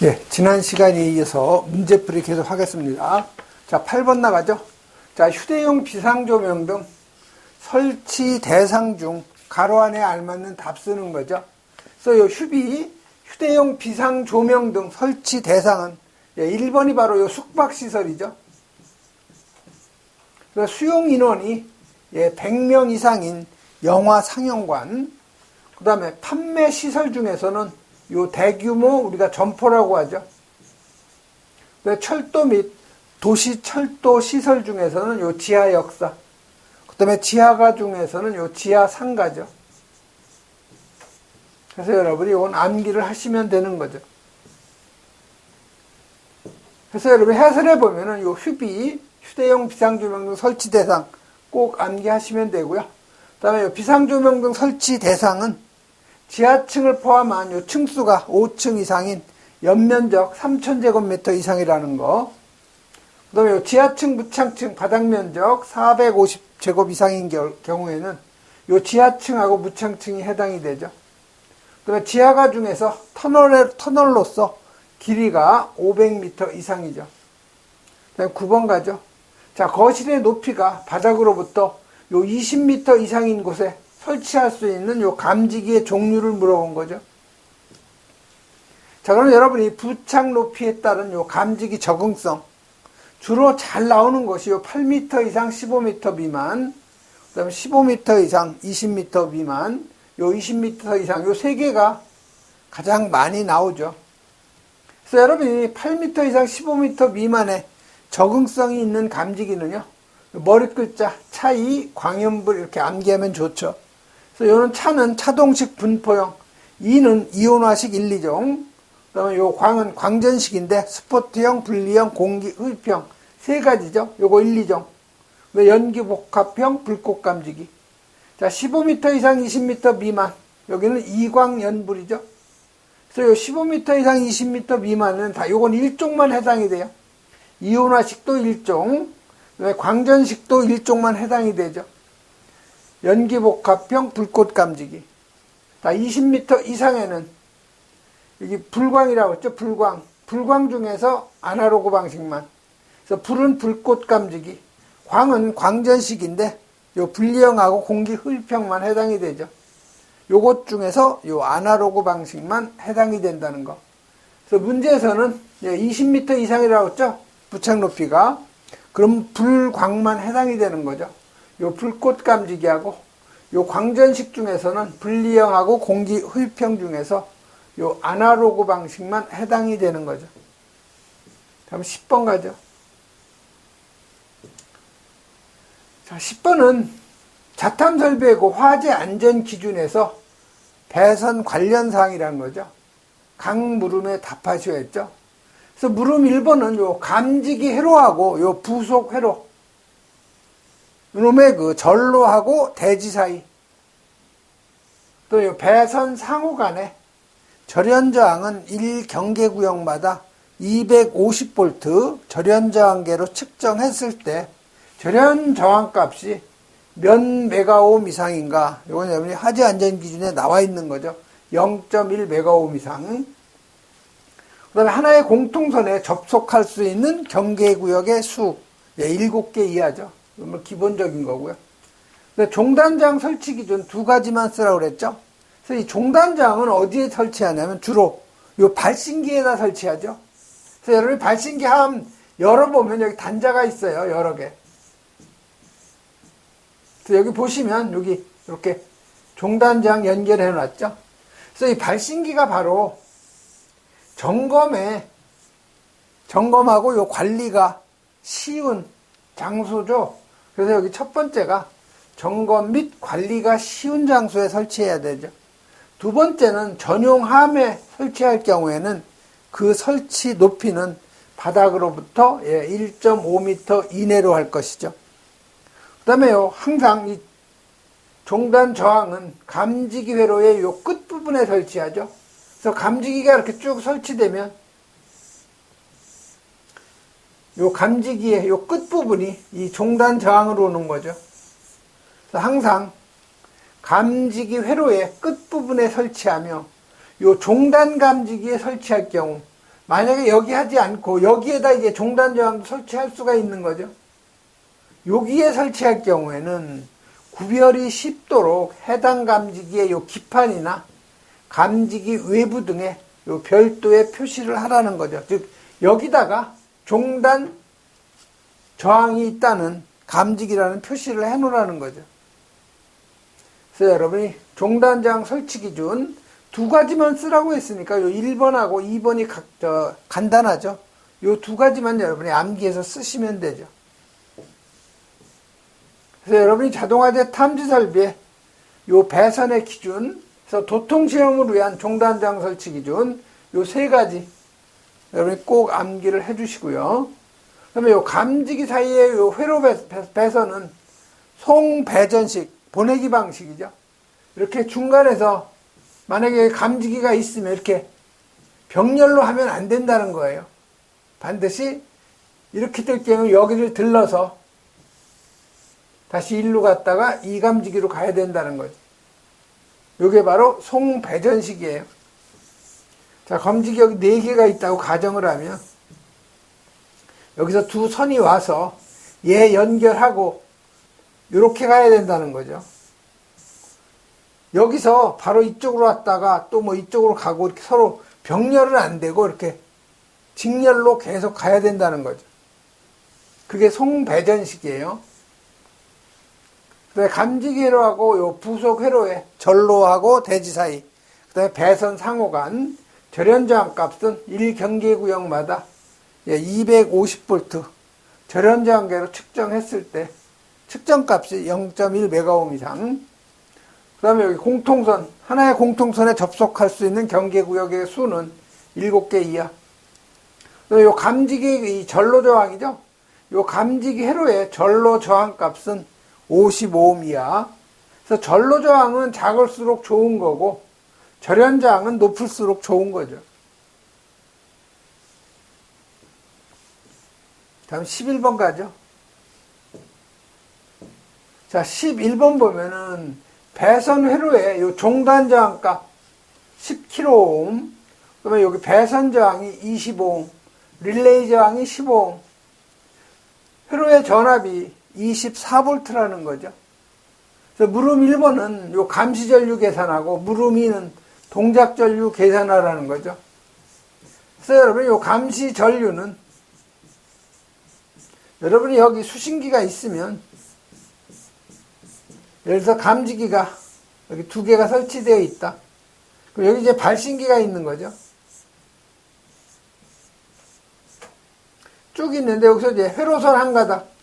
예, 지난 시간에 이어서 문제풀이 계속 하겠습니다. 자, 8번 나가죠? 자, 휴대용 비상조명 등 설치 대상 중 가로 안에 알맞는 답 쓰는 거죠. 그래서 요 휴비, 휴대용 비상조명 등 설치 대상은 예, 1번이 바로 요 숙박시설이죠. 수용 인원이 예, 100명 이상인 영화 상영관, 그 다음에 판매 시설 중에서는 요 대규모 우리가 점포라고 하죠. 철도 및 도시 철도 시설 중에서는 요 지하 역사, 그 다음에 지하가 중에서는 요 지하 상가죠. 그래서 여러분이 이건 암기를 하시면 되는 거죠. 그래서 여러분 해설해 보면은 요 휴비, 휴대용 비상조명 등 설치 대상 꼭 암기하시면 되고요. 그 다음에 비상조명 등 설치 대상은 지하층을 포함한 요 층수가 5층 이상인 연면적 3,000제곱미터 이상이라는 거. 그 다음에 요 지하층, 무창층 바닥면적 450제곱 이상인 경우에는 요 지하층하고 무창층이 해당이 되죠. 그 다음에 지하가 중에서 터널, 터널로서 길이가 500m 이상이죠. 그 다음에 9번 가죠. 자, 거실의 높이가 바닥으로부터 요 20m 이상인 곳에 설치할 수 있는 요 감지기의 종류를 물어본 거죠. 자, 그럼 여러분 이 부착 높이에 따른 요 감지기 적응성. 주로 잘 나오는 것이 요 8m 이상 15m 미만, 그 다음에 15m 이상 20m 미만, 요 20m 이상 요 세 개가 가장 많이 나오죠. 그래서 여러분이 8m 이상 15m 미만의 적응성이 있는 감지기는요, 머리 글자, 차이, 광연불 이렇게 암기하면 좋죠. 그래서 요는 차는 차동식 분포형, 이는 이온화식 1, 2종, 그 다음에 요 광은 광전식인데 스포트형, 분리형, 공기, 흡형 세 가지죠. 요거 1, 2종. 연기 복합형, 불꽃 감지기. 자, 15m 이상 20m 미만. 여기는 이광연불이죠. 그래서 요 15m 이상 20m 미만은 다 요건 1종만 해당이 돼요. 이온화식도 1종, 광전식도 1종만 해당이 되죠. 연기복합형 불꽃 감지기. 자, 20m 이상에는 여기 불광이라고 했죠. 불광. 불광 중에서 아날로그 방식만. 그래서 불은 불꽃 감지기. 광은 광전식인데 요 분리형하고 공기 흡형만 해당이 되죠. 요것 중에서 요 아날로그 방식만 해당이 된다는 거. 그래서 문제에서는 20m 이상이라고 했죠. 부착 높이가. 그럼 불광만 해당이 되는 거죠. 요 불꽃 감지기하고 요 광전식 중에서는 분리형하고 공기 흡형 중에서 요 아날로그 방식만 해당이 되는 거죠. 다음 10번 가죠. 자, 10번은 자탐 설비고 화재 안전 기준에서 배선 관련 사항이라는 거죠. 각 물음에 답하시오 했죠. 그래서 물음 1번은 요 감지기 회로하고 요 부속 회로 이놈의 그 전로하고 대지 사이 또 배선 상호 간에 절연저항은 1경계구역마다 250V 절연저항계로 측정했을 때 절연저항값이 몇 메가옴 이상인가 이건 여러분이 화재 안전 기준에 나와 있는 거죠. 0.1 메가옴 이상. 그 다음에 하나의 공통선에 접속할 수 있는 경계구역의 수 예, 7개 이하죠. 뭐 기본적인 거고요. 근데 종단장 설치 기준 두 가지만 쓰라고 그랬죠. 그래서 이 종단장은 어디에 설치하냐면 주로 요 발신기에다 설치하죠. 그래서 여러분 발신기 함 열어보면 여기 단자가 있어요. 여러 개. 그래서 여기 보시면 여기 이렇게 종단장 연결해 놨죠. 그래서 이 발신기가 바로 점검에 점검하고 요 관리가 쉬운 장소죠. 그래서 여기 첫 번째가 점검 및 관리가 쉬운 장소에 설치해야 되죠. 두 번째는 전용 함에 설치할 경우에는 그 설치 높이는 바닥으로부터 1.5m 예, 이내로 할 것이죠. 그 다음에요, 항상 이 종단 저항은 감지기 회로의 요 끝부분에 설치하죠. 그래서 감지기가 이렇게 쭉 설치되면 요 감지기의 요 끝부분이 이 종단 저항으로 오는 거죠. 항상 감지기 회로의 끝부분에 설치하며 요 종단 감지기에 설치할 경우 만약에 여기 하지 않고 여기에다 이제 종단 저항도 설치할 수가 있는 거죠. 여기에 설치할 경우에는 구별이 쉽도록 해당 감지기의 요 기판이나 감지기 외부 등에 요 별도의 표시를 하라는 거죠. 즉 여기다가 종단 저항이 있다는 감지기라는 표시를 해 놓으라는 거죠. 그래서 여러분이 종단 저항 설치 기준 두 가지만 쓰라고 했으니까 요 1번하고 2번이 각, 저, 간단하죠. 요 두 가지만 여러분이 암기해서 쓰시면 되죠. 그래서 여러분이 자동화재 탐지 설비의 요 배선의 기준, 그래서 도통 시험을 위한 종단장 설치 기준, 요 세 가지 여러분이 꼭 암기를 해 주시고요. 그러면 요 감지기 사이에 요 회로 배선은 송배전식, 보내기 방식이죠. 이렇게 중간에서 만약에 감지기가 있으면 이렇게 병렬로 하면 안 된다는 거예요. 반드시 이렇게 될 경우 여기를 들러서 다시 일로 갔다가 이 감지기로 가야 된다는 거죠. 이게 바로 송배전식이에요. 자, 여기 4개가 있다고 가정을 하면 여기서 두 선이 와서 얘 연결하고 이렇게 가야 된다는 거죠. 여기서 바로 이쪽으로 왔다가 또 뭐 이쪽으로 가고 이렇게 서로 병렬은 안 되고 이렇게 직렬로 계속 가야 된다는 거죠. 그게 송배전식이에요. 그다음에 감지기 회로하고 요 부속 회로에 전로하고 대지 사이, 그다음에 배선 상호간 절연저항 값은 1경계구역마다 250V 절연저항계로 측정했을 때 측정값이 0.1메가옴 이상 그 다음에 여기 공통선, 하나의 공통선에 접속할 수 있는 경계구역의 수는 7개 이하. 요 감지기, 이 전로저항이죠? 요 감지기 회로의 전로저항 값은 55옴 이하. 그래서 전로저항은 작을수록 좋은 거고, 절연저항은 높을수록 좋은 거죠. 다음 11번 가죠. 자, 11번 보면은 배선 회로에 요 종단 저항 값 10kΩ, 그러면 여기 배선 저항이 25옴, 릴레이 저항이 15옴, 회로의 전압이 24V라는 거죠. 그래서 물음 1번은 요 감시 전류 계산하고 물음 2는 동작 전류 계산하라는 거죠. 그래서 여러분 요 감시 전류는 여러분이 여기 수신기가 있으면 예를 들어서 감지기가 여기 두 개가 설치되어 있다. 그럼 여기 이제 발신기가 있는 거죠. 쭉 있는데 여기서 이제 회로선 한 가닥.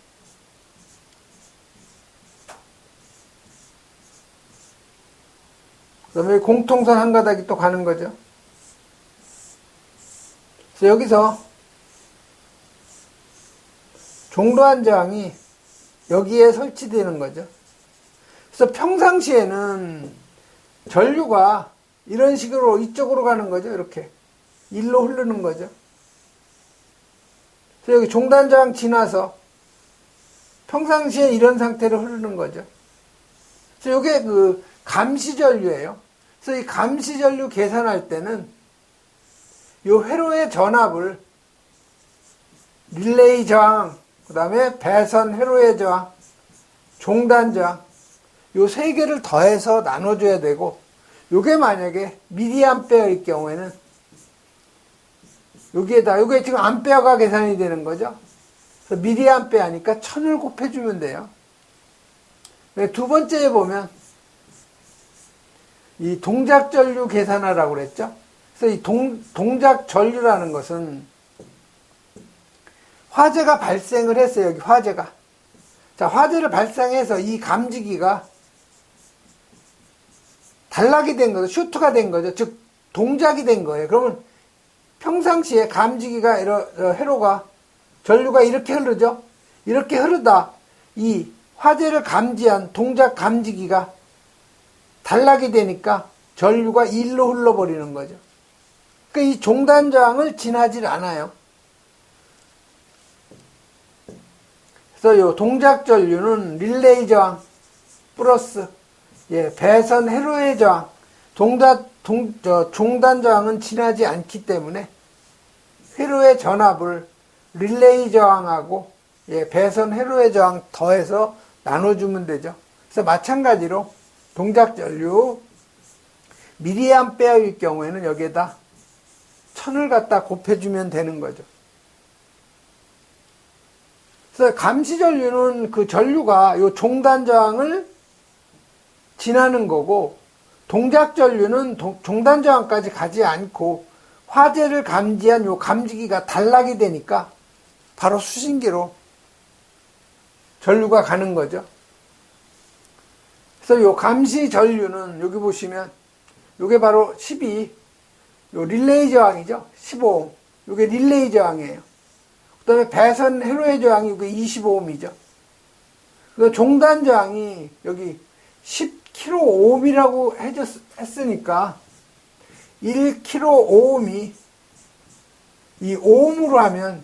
그다음에 공통선 한 가닥이 또 가는 거죠. 그래서 여기서 종로한 저항이 여기에 설치되는 거죠. 그래서 평상시에는 전류가 이런 식으로 이쪽으로 가는 거죠. 이렇게. 일로 흐르는 거죠. 그래서 여기 종단 저항 지나서 평상시에 이런 상태로 흐르는 거죠. 그래서 이게 그 감시 전류예요. 그래서 이 감시전류 계산할 때는 이 회로의 전압을 릴레이 저항, 그 다음에 배선 회로의 저항, 종단 저항, 요 세 개를 더해서 나눠줘야 되고 요게 만약에 미리암페어일 경우에는 여기에다 요게 지금 암페어가 계산이 되는 거죠. 미리암페어니까 천을 곱해주면 돼요. 네, 두 번째에 보면 이 동작 전류 계산하라고 그랬죠. 그래서 이 동, 동작 전류라는 것은 화재가 발생을 했어요. 여기 화재가. 자, 화재를 발생해서 이 감지기가 단락이 된 거죠. 슈트가 된 거죠. 즉 동작이 된 거예요. 그러면 평상시에 감지기가 이러, 회로가 전류가 이렇게 흐르죠. 이렇게 흐르다 이 화재를 감지한 동작 감지기가 단락이 되니까 전류가 일로 흘러버리는 거죠. 그러니까 이 종단 저항을 지나질 않아요. 그래서 이 동작 전류는 릴레이 저항 플러스 예, 배선 회로의 저항, 동단, 동, 저, 종단 저항은 지나지 않기 때문에 회로의 전압을 릴레이 저항하고 예, 배선 회로의 저항 더해서 나눠주면 되죠. 그래서 마찬가지로 동작 전류 미리암페어일 경우에는 여기에다 천을 갖다 곱해주면 되는 거죠. 그래서 감시 전류는 그 전류가 요 종단 저항을 지나는 거고 동작 전류는 종단 저항까지 가지 않고 화재를 감지한 요 감지기가 단락이 되니까 바로 수신기로 전류가 가는 거죠. 그래서 요 감시 전류는 여기 보시면 요게 바로 12, 요 릴레이 저항이죠. 15옴. 요게 릴레이 저항이에요. 그 다음에 배선 회로의 저항이 요게 25옴이죠. 그 종단 저항이 여기 10kΩ이라고 했으니까 1kΩ이 이 오음으로 하면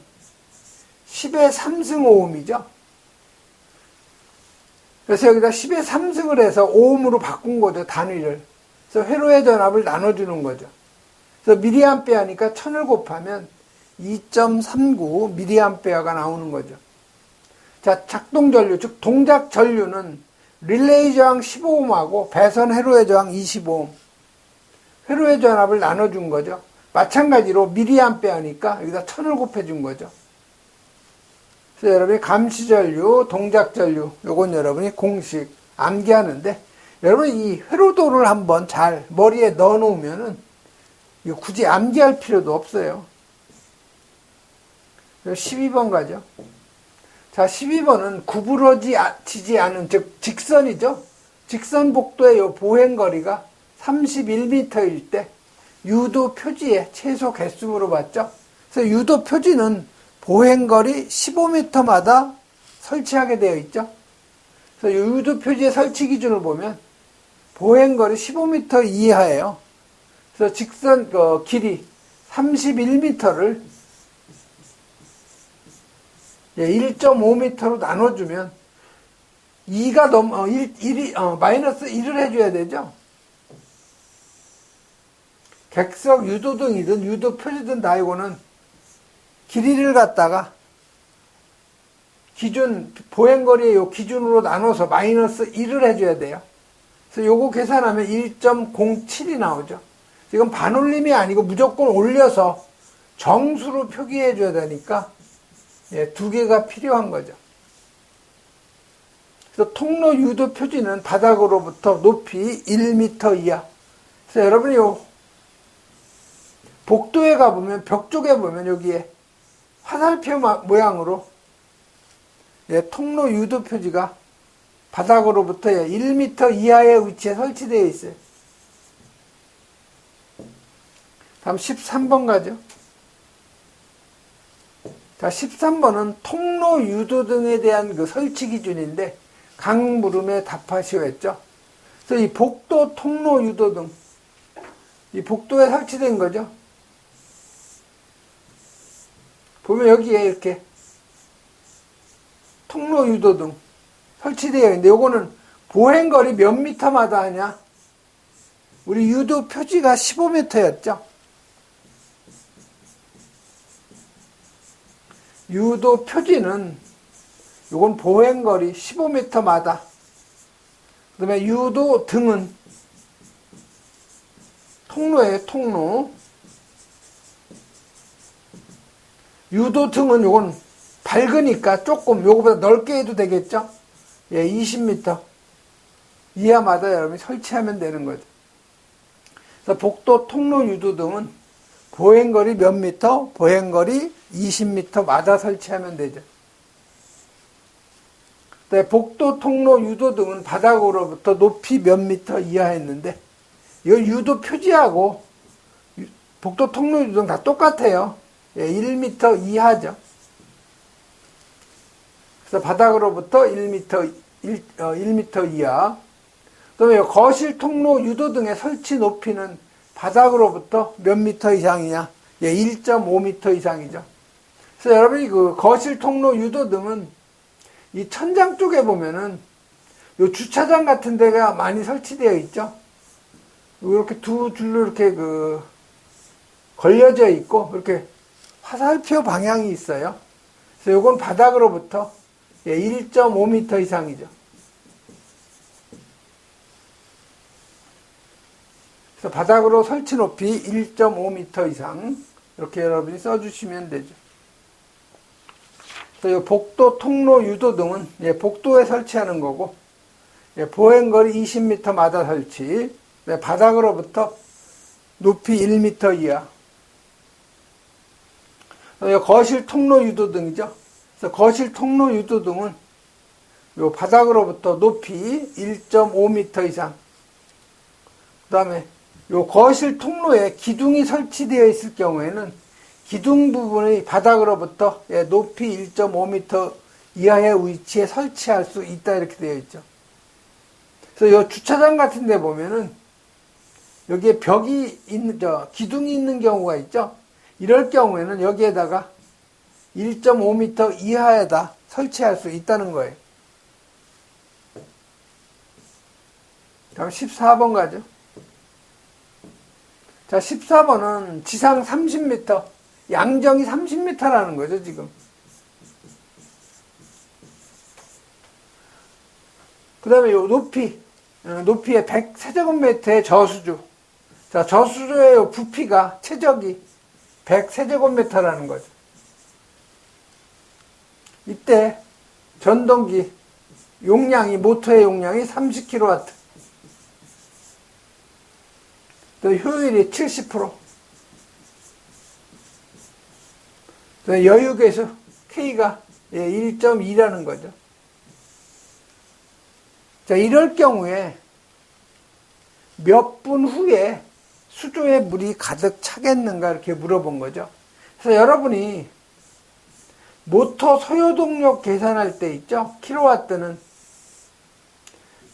10의 3승 오음이죠. 그래서 여기다 10의 3승을 해서 오음으로 바꾼 거죠, 단위를. 그래서 회로의 전압을 나눠주는 거죠. 그래서 미리암페어니까 1000을 곱하면 2.39 미리암페어가 나오는 거죠. 자, 작동 전류, 즉 동작 전류는 릴레이 저항 15옴하고 배선 회로의 저항 25옴. 회로의 전압을 나눠준 거죠. 마찬가지로 미리암페어니까 여기다 1000을 곱해준 거죠. 그래서 여러분이 감시 전류, 동작 전류, 요건 여러분이 공식 암기하는데 여러분 이 회로도를 한번 잘 머리에 넣어 놓으면은 굳이 암기할 필요도 없어요. 12번 가죠. 자, 12번은 구부러지지 않은, 즉, 직선이죠. 직선 복도의 요 보행거리가 31m일 때 유도 표지의 최소 개수로 봤죠. 그래서 유도 표지는 보행거리 15m마다 설치하게 되어 있죠. 그래서 유도 표지의 설치 기준을 보면 보행거리 15m 이하예요. 그래서 직선 그 길이 31m를 1.5m로 나눠주면 2가 넘, 어, 1, 1이, 어, 마이너스 1을 해줘야 되죠. 객석 유도등이든 유도 표지든 다이고는 길이를 갖다가 기준, 보행거리의 요 기준으로 나눠서 마이너스 1을 해줘야 돼요. 그래서 요거 계산하면 1.07이 나오죠. 지금 반올림이 아니고 무조건 올려서 정수로 표기해 줘야 되니까 예, 두 개가 필요한 거죠. 그래서 통로 유도 표지는 바닥으로부터 높이 1m 이하. 그래서 여러분이 요 복도에 가보면 벽 쪽에 보면 여기에 화살표 모양으로 예, 통로 유도 표지가 바닥으로부터 1m 이하의 위치에 설치되어 있어요. 다음 13번 가죠. 자, 13번은 통로 유도 등에 대한 그 설치 기준인데 강물음에 답하시오 했죠. 그래서 이 복도 통로 유도 등, 이 복도에 설치된 거죠. 보면 여기에 이렇게 통로 유도 등 설치되어 있는데 요거는 보행거리 몇 미터마다 하냐? 우리 유도 표지가 15m였죠. 유도 표지는 요건 보행거리 15m마다 그 다음에 유도 등은 통로에 통로 유도 등은 요건 밝으니까 조금 요거보다 넓게 해도 되겠죠? 예, 20m 이하마다 여러분이 설치하면 되는 거죠. 그래서 복도 통로 유도등은 보행거리 몇 미터? 보행거리 20m마다 설치하면 되죠. 네, 복도 통로 유도 등은 바닥으로부터 높이 몇 미터 이하였는데 이 유도 표지하고 복도 통로 유도등 다 똑같아요. 예, 1m 이하죠. 그래서 바닥으로부터 1m, 1, 어, 1m 이하. 그 다음에 거실 통로 유도 등의 설치 높이는 바닥으로부터 몇 미터 이상이냐? 예, 1.5m 이상이죠. 그래서 여러분이 그 거실 통로 유도 등은 이 천장 쪽에 보면은 요 주차장 같은 데가 많이 설치되어 있죠. 이렇게 두 줄로 이렇게 그 걸려져 있고 이렇게 화살표 방향이 있어요. 그래서 이건 바닥으로부터 1.5m 예, 이상이죠. 그래서 바닥으로 설치 높이 1.5m 이상 이렇게 여러분이 써주시면 되죠. 그래서 복도, 통로, 유도 등은 예, 복도에 설치하는 거고 예, 보행거리 20m마다 설치 네, 바닥으로부터 높이 1m 이하 거실 통로 유도등이죠. 그래서 거실 통로 유도등은 요 바닥으로부터 높이 1.5m 이상 그 다음에 요 거실 통로에 기둥이 설치되어 있을 경우에는 기둥 부분의 바닥으로부터 예, 높이 1.5m 이하의 위치에 설치할 수 있다 이렇게 되어 있죠. 그래서 이 주차장 같은 데 보면은 여기에 벽이 있는 저 기둥이 있는 경우가 있죠. 이럴 경우에는 여기에다가 1.5m 이하에다 설치할 수 있다는 거예요. 다음 14번 가죠. 자, 14번은 지상 30m, 양정이 30m라는 거죠, 지금. 그 다음에 요 높이, 어, 높이의 100세제곱미터의 저수주. 자, 저수주의 부피가, 최적이 100세제곱미터라는 거죠. 이때 전동기 용량이, 모터의 용량이 30kW. 또 효율이 70%. 또 여유계수 K가 1.2라는 거죠. 자, 이럴 경우에 몇 분 후에 수조에 물이 가득 차겠는가 이렇게 물어본 거죠. 그래서 여러분이 모터 소요 동력 계산할 때 있죠? 킬로와트는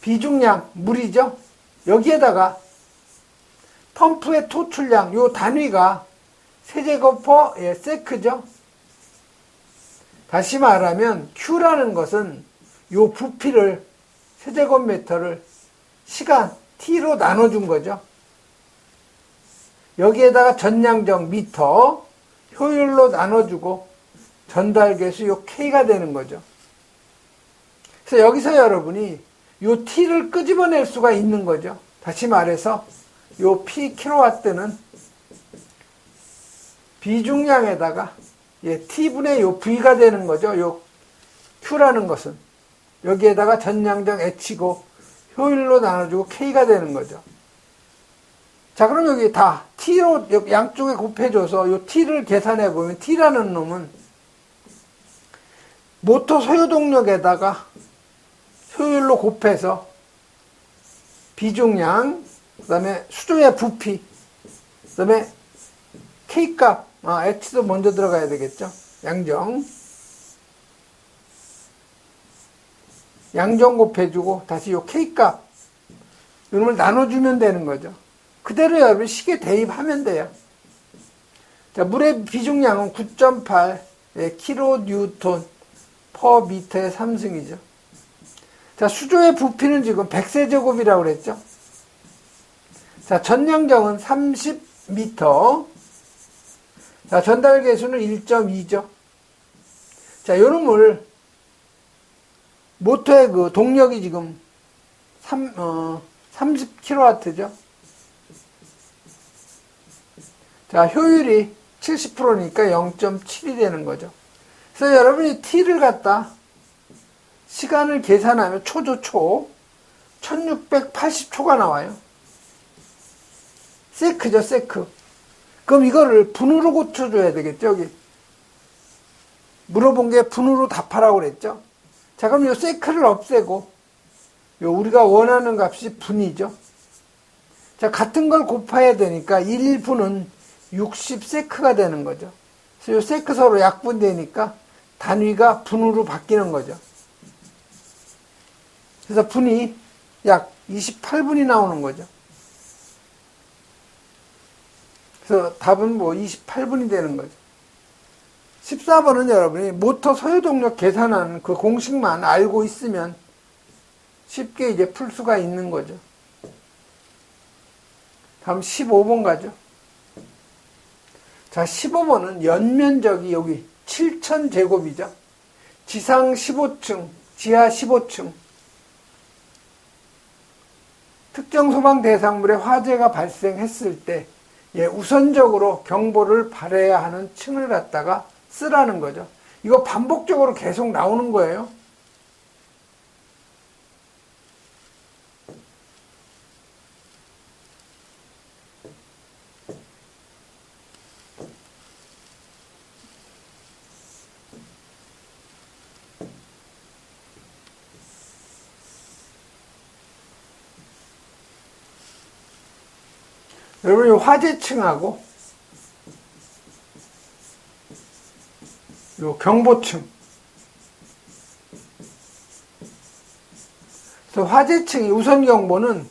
비중량, 물이죠? 여기에다가 펌프의 토출량, 요 단위가 세제곱퍼 예, 세크죠? 다시 말하면 Q라는 것은 요 부피를 세제곱미터를 시간 T로 나눠준 거죠. 여기에다가 전량정 미터 효율로 나눠주고 전달 개수 요 K가 되는 거죠. 그래서 여기서 여러분이 요 T를 끄집어낼 수가 있는 거죠. 다시 말해서 요 P 킬로와트는 비중량에다가 예, T분의 요 V가 되는 거죠. 요 Q라는 것은 여기에다가 전량정 H고 효율로 나눠주고 K가 되는 거죠. 자, 그럼 여기 다 T로 양쪽에 곱해줘서 요 T를 계산해 보면 T라는 놈은 모터 소요 동력에다가 효율로 곱해서 비중량, 그 다음에 수조의 부피, 그 다음에 K값, 아, H도 먼저 들어가야 되겠죠. 양정. 양정 곱해주고 다시 요 K값 이놈을 나눠주면 되는 거죠. 그대로 여러분 시계 대입하면 돼요. 자, 물의 비중량은 9.8 예, 킬로 뉴턴 퍼 미터의 3승이죠. 자, 수조의 부피는 지금 100세제곱이라고 그랬죠. 자, 전량정은 30m. 자, 전달 개수는 1.2죠. 자, 요놈을 모터의 그 동력이 지금 3, 어, 30kW죠. 자, 효율이 70%니까 0.7이 되는 거죠. 그래서 여러분이 T를 갖다 시간을 계산하면 초조 초 1680초가 나와요. 세크죠, 세크. 그럼 이거를 분으로 고쳐줘야 되겠죠, 여기. 물어본 게 분으로 답하라고 그랬죠. 자, 그럼 이 세크를 없애고, 요 우리가 원하는 값이 분이죠. 자, 같은 걸 곱해야 되니까 1분은 60세크가 되는 거죠. 그래서 이 세크 서로 약분되니까 단위가 분으로 바뀌는 거죠. 그래서 분이 약 28분이 나오는 거죠. 그래서 답은 뭐 28분이 되는 거죠. 14번은 여러분이 모터 소요동력 계산하는 그 공식만 알고 있으면 쉽게 이제 풀 수가 있는 거죠. 다음 15번 가죠. 자, 15번은 연면적이 여기 7,000제곱이죠. 지상 15층, 지하 15층. 특정 소방 대상물에 화재가 발생했을 때 예, 우선적으로 경보를 발해야 하는 층을 갖다가 쓰라는 거죠. 이거 반복적으로 계속 나오는 거예요. 여러분, 이 화재층하고 요 경보층. 그래서 화재층이 우선 경보는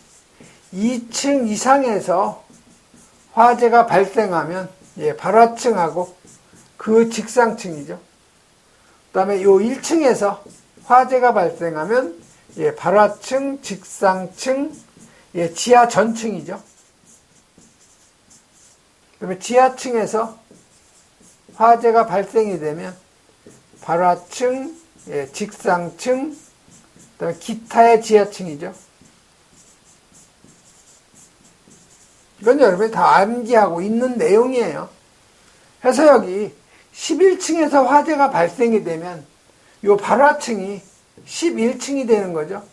2층 이상에서 화재가 발생하면 예, 발화층하고 그 직상층이죠. 그다음에 요 1층에서 화재가 발생하면 예, 발화층, 직상층, 예, 지하 전층이죠. 그러면 지하층에서 화재가 발생이 되면 발화층, 예, 직상층, 그다음에 기타의 지하층이죠. 이건 여러분이 다 암기하고 있는 내용이에요. 해서 여기 11층에서 화재가 발생이 되면 요 발화층이 11층이 되는 거죠.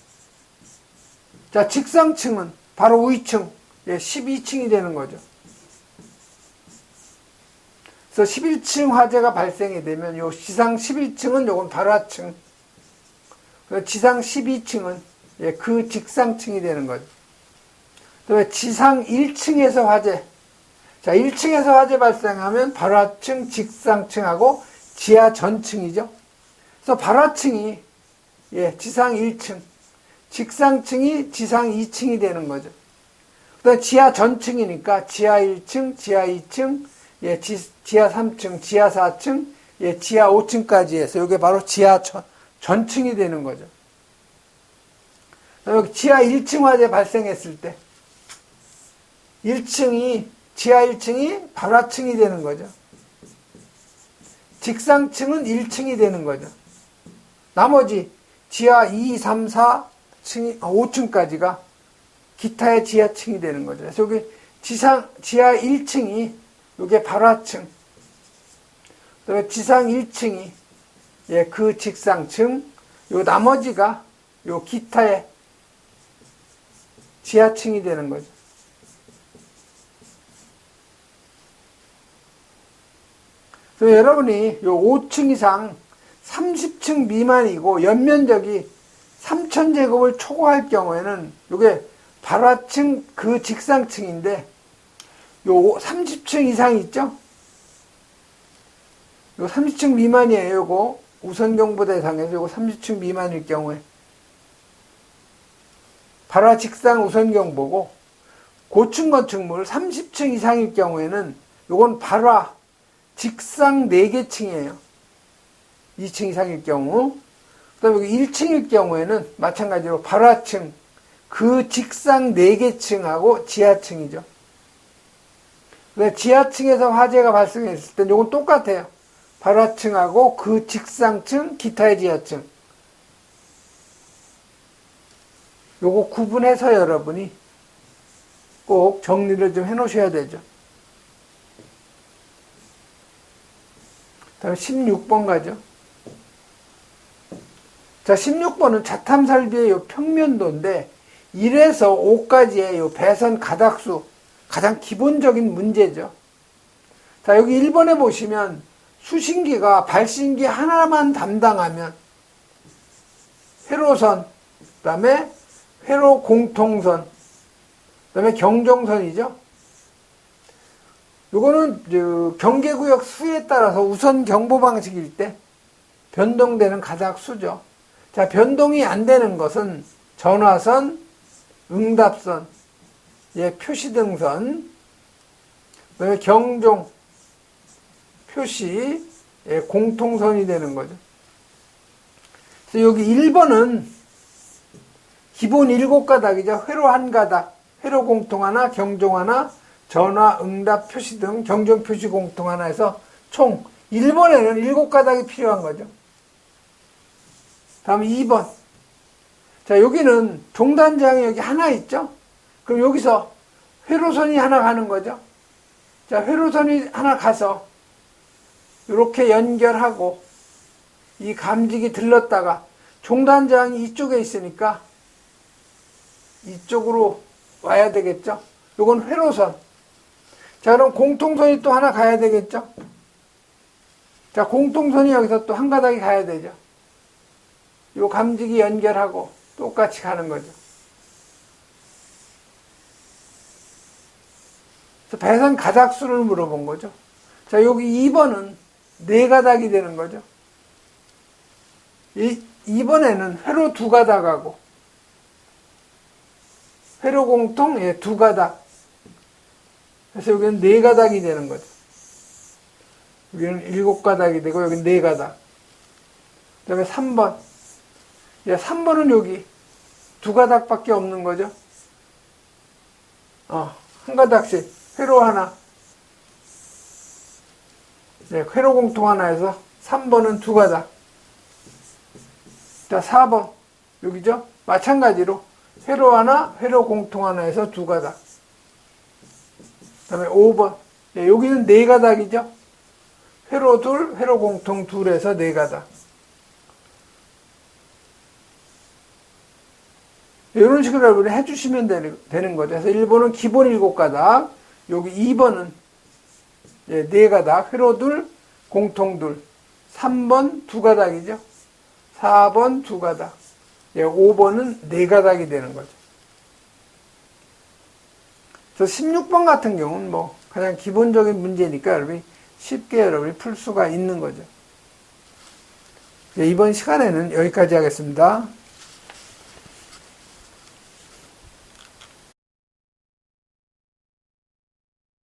자, 직상층은 바로 위층, 예, 12층이 되는 거죠. 그래서 11층 화재가 발생이 되면 요 지상 11층은 요건 발화층. 지상 12층은 예, 그 직상층이 되는 거죠. 그다음에 지상 1층에서 화재. 자, 1층에서 화재 발생하면 발화층, 직상층하고 지하 전층이죠. 그래서 발화층이 예, 지상 1층, 직상층이 지상 2층이 되는 거죠. 그다음 지하 전층이니까 지하 1층, 지하 2층, 예, 지, 지하 3층, 지하 4층, 예, 지하 5층까지 해서 이게 바로 지하 전, 전층이 되는 거죠. 지하 1층 화재 발생했을 때 1층이 지하 1층이 발화층이 되는 거죠. 직상층은 1층이 되는 거죠. 나머지 지하 2, 3, 4층이 5층까지가 기타의 지하층이 되는 거죠. 그래서 여기 지상 지하 1층이 이게 발화층. 그다음에 지상 1층이 예, 그 직상층. 요 나머지가 요 기타의 지하층이 되는 거죠. 그래서 여러분이 요 5층 이상 30층 미만이고 연면적이 3,000제곱을 초과할 경우에는 요게 발화층 그 직상층인데 요 30층 이상 있죠? 요 30층 미만이에요. 요거 우선 경보 대상에서 요거 30층 미만일 경우에 발화 직상 우선 경보고 고층 건축물 30층 이상일 경우에는 요건 발화 직상 4개 층이에요. 2층 이상일 경우. 그 다음에 1층일 경우에는 마찬가지로 발화층, 그 직상 4개 층하고 지하층이죠. 지하층에서 화재가 발생했을 때 이건 똑같아요. 발화층하고 그 직상층, 기타의 지하층. 요거 구분해서 여러분이 꼭 정리를 좀 해 놓으셔야 되죠. 다음 16번 가죠. 자, 16번은 자탐 설비의 요 평면도인데 1에서 5까지의 요 배선 가닥수 가장 기본적인 문제죠. 자, 여기 1번에 보시면 수신기가 발신기 하나만 담당하면 회로선, 그 다음에 회로 공통선, 그 다음에 경정선이죠. 요거는 경계구역 수에 따라서 우선 경보 방식일 때 변동되는 가닥 수죠. 자, 변동이 안 되는 것은 전화선, 응답선, 예, 표시 등선, 그다음에 경종, 표시, 예, 공통선이 되는 거죠. 그래서 여기 1번은 기본 7가닥이죠. 회로 한 가닥, 회로 공통 하나, 경종 하나, 전화, 응답, 표시 등 경종 표시 공통 하나에서 총 1번에는 7가닥이 필요한 거죠. 다음 2번. 자, 여기는 종단장이 여기 하나 있죠? 그럼 여기서 회로선이 하나 가는 거죠? 자, 회로선이 하나 가서 이렇게 연결하고 이 감직이 들렀다가 종단장이 이쪽에 있으니까 이쪽으로 와야 되겠죠? 요건 회로선. 자, 그럼 공통선이 또 하나 가야 되겠죠? 자, 공통선이 여기서 또 한 가닥이 가야 되죠? 요 감직이 연결하고 똑같이 가는 거죠. 그래서 배선 가닥수를 물어본 거죠. 자, 여기 2번은 네 가닥이 되는 거죠. 이, 2번에는 회로 두 가닥하고 회로 공통 예, 두 가닥. 그래서 여기는 네 가닥이 되는 거죠. 여기는 일곱 가닥이 되고 여기는 네 가닥. 그 다음에 3번. 예, 3번은 여기 두 가닥밖에 없는 거죠. 어, 한 가닥씩 회로 하나. 네, 회로 공통 하나에서 3번은 두 가닥. 자, 4번. 여기죠? 마찬가지로 회로 하나, 회로 공통 하나에서 두 가닥. 그 다음에 5번. 네, 여기는 네 가닥이죠? 회로 둘, 회로 공통 둘에서 네 가닥. 이런 식으로 해주시면 되는 거죠. 그래서 1번은 기본 7가닥, 여기 2번은 예, 4가닥, 회로 둘, 공통 둘, 3번 두 가닥이죠. 4번 두 가닥, 예, 5번은 네 가닥이 되는 거죠. 그래서 16번 같은 경우는 뭐 가장 기본적인 문제니까 여러분이 쉽게 여러분이 풀 수가 있는 거죠. 네, 이번 시간에는 여기까지 하겠습니다.